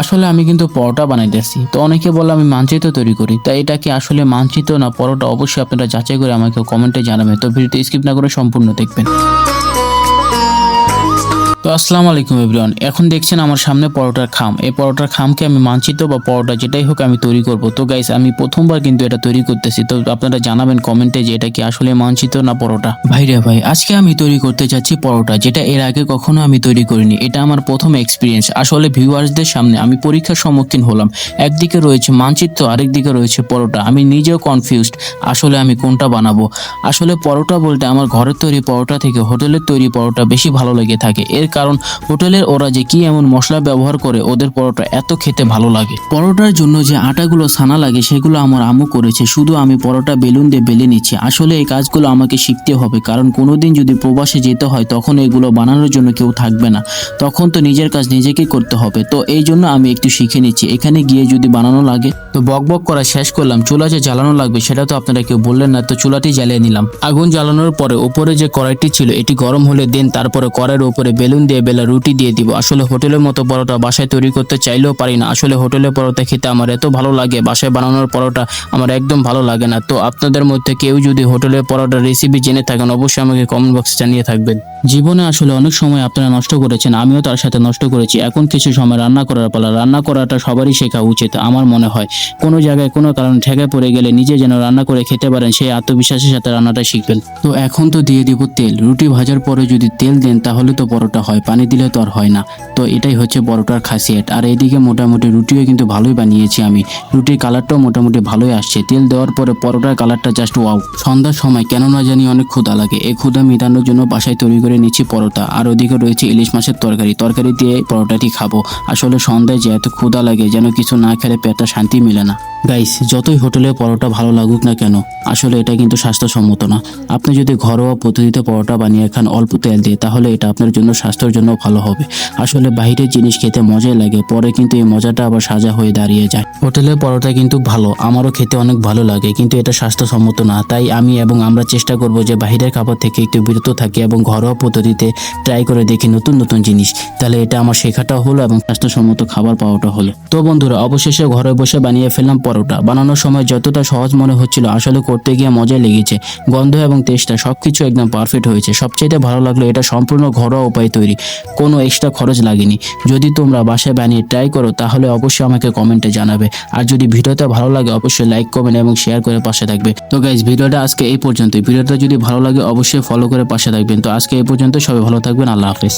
আসলে আমি কিন্তু পরোটা বানাইতেছি। তো অনেকে বলে আমি মানচিত্র তৈরি করি। তাই এটা কি আসলে মানচিত্র না পরোটা? অবশ্যই আপনারা যাচাই করে আমাকে কমেন্টে জানাবেন। তো ভিডিওটি স্কিপ না করে সম্পূর্ণ দেখবেন। তো আসসালামু আলাইকুম এভরিওয়ান। এখন দেখছেন আমার সামনে পরোটার খাম। এই পরোটার খামকে আমি মানচিত্র বা পরোটা যেটাই হোক আমি তৈরি করব। তো গাইস আমি প্রথমবার কিন্তু এটা তৈরি করতেছি। তো আপনারা জানাবেন কমেন্টে যে এটা কি আসলে মানচিত্র না পরোটা। ভাই রে ভাই, আজকে আমি তৈরি করতে যাচ্ছি পরোটা, যেটা এর আগে কখনো আমি তৈরি করিনি। এটা আমার প্রথম এক্সপিরিয়েন্স আসলে ভিউয়ার্সদের সামনে আমি পরীক্ষার সম্মুখীন হলাম। একদিকে রয়েছে মানচিত্র আরেকদিকে রয়েছে পরোটা। আমি নিজেও কনফিউজড আসলে আমি কোনটা বানাবো। আসলে পরোটা বলতে আমার ঘরের তৈরি পরোটা থেকে হোটেলের তৈরি পরোটা বেশি ভালো লেগে থাকে। এর কারণ হোটেলের ওরা যে কি এমন মশলা ব্যবহার করে, ওদের পরোটা এত খেতে ভালো লাগে। পরোটার জন্য যে আটাগুলো ছানা লাগে, সেগুলো আমার আমু করেছে। শুধু আমি পরোটা বেলুন দিয়ে বেলে নিচ্ছি। আসলে এই কাজগুলো আমাকে শিখতে হবে, কারণ কোনোদিন যদি প্রবাসে যেতে হয়, তখন এগুলো বানানোর জন্য কেউ থাকবে না। তখন তো নিজের কাজ নিজেকে করতে হবে। তো এই জন্য আমি একটু শিখে নিচ্ছি। এখানে গিয়ে যদি বানানো লাগে, তো বক বক করা শেষ করলাম। চুলা যে জ্বালানো লাগবে, সেটা তো আপনারা কেউ বললেন না, তো চুলাটি জ্বালিয়ে নিলাম। আগুন জ্বালানোর পরে উপরে যে কড়াইটি ছিল, এটি গরম হলে দেন, তারপরে কড়াইয়ের উপরে বেলুন দিয়ে বেলা রুটি দিয়ে দিব। আসলে হোটেলের মতো পরোটা বাসায় তৈরি করতে চাইলেও পারি না। আসলে হোটেলের পরোটা খেতে আমার এত ভালো লাগে, বাসায় বানানোর পরোটা আমার একদম ভালো লাগে না। তো আপনাদের মধ্যে কেউ যদি হোটেলের পরোটার রেসিপি জেনে থাকেন, অবশ্যই আমাকে কমেন্ট বক্সে জানিয়ে থাকবেন। জীবনে আসলে অনেক সময় আপনারা নষ্ট করেছেন, আমিও তার সাথে নষ্ট করেছি। এখন কিছু সময় রান্না করার পালা। রান্না করাটা সবারই শেখা উচিত, আমার মনে হয়। কোনো জায়গায় কোনো কারণে ঠেকে পড়ে গেলে নিজে যেন রান্না করে খেতে পারেন, সেই আত্মবিশ্বাসের সাথে রান্নাটা শিখবেন। তো এখন তো দিয়ে দিব তেল। রুটি ভাজার পরে যদি তেল দেন, তাহলে তো পরোটা হয়। পানি দিলে তো আর হয় না। তো এটাই হচ্ছে পরোটার খাসিয়াত। আর এদিকে মোটামুটি রুটিও কিন্তু ভালোই বানিয়েছি আমি। রুটির কালারটাও মোটামুটি ভালোই আসছে। তেল দেওয়ার পরে পরোটার কালারটা জাস্ট ওয়াও সন্ধ্যার সময় কেন না জানি অনেক ক্ষুধা লাগে। এই ক্ষুধা মেটানোর জন্য বাসায় তৈরি করে নিচ্ছি পরোটা। আর ওদিকে রয়েছে ইলিশ মাছের তরকারি। তরকারি দিয়ে পরোটাটি খাব। আসলে সন্ধ্যায় যে এত ক্ষুধা লাগে যেন কিছু না খেলে পেটটা শান্তি মিলে না। গাইস যতই হোটেলে পরোটা ভালো লাগুক না কেন, আসলে এটা কিন্তু স্বাস্থ্যসম্মত না। আপনি যদি ঘরোয়া পদ্ধতিতে পরোটা বানিয়ে খান, অল্প তেল দিয়ে, তাহলে এটা আপনার জন্য, স্বাস্থ্যের জন্য ভালো হবে। আসলে বাইরের জিনিস খেতে মজাই লাগে, পরে কিন্তু এই মজাটা আবার সাজা হয়ে দাঁড়িয়ে যায়। হোটেলের পরোটা কিন্তু ভালো, আমারও খেতে অনেক ভালো লাগে, কিন্তু এটা স্বাস্থ্যসম্মত না। তাই আমি এবং আমরা চেষ্টা করব যে বাইরের খাবার থেকে একটু বিরত থাকি এবং ঘরোয়া পদ্ধতিতে ট্রাই করে দেখি নতুন নতুন জিনিস। তাহলে এটা আমার শেখাটাও হলো এবং স্বাস্থ্যসম্মত খাবার পাওয়াটা হলো। তো বন্ধুরা, অবশেষে ঘরে বসে বানিয়ে ফেললাম পরোটা। বানানোর সময় যতটা সহজ মনে হচ্ছিল, আসলে করতে গিয়ে মজা লেগেছে। গন্ধ এবং টেস্টটা সবকিছু একদম পারফেক্ট হয়েছে। সবচেয়ে ভালো লাগল এটা সম্পূর্ণ ঘরোয়া উপায় তৈরি। কোনো এক্সট্রা খরচ লাগেনি। যদি তোমরা বাসায় বানিয়ে ট্রাই করো, তাহলে অবশ্যই আমাকে কমেন্টে জানাবে। আর যদি ভিডিওটা ভালো লাগে, অবশ্যই লাইক কমেন্ট এবং শেয়ার করে পাশে থাকবে। তো গাইজ ভিডিওটা আজকে এই পর্যন্তই। ভিডিওটা যদি ভালো লাগে, অবশ্যই ফলো করে পাশে থাকবেন। তো আজকে এই পর্যন্ত সবাই ভালো থাকবেন। আল্লাহ হাফেজ।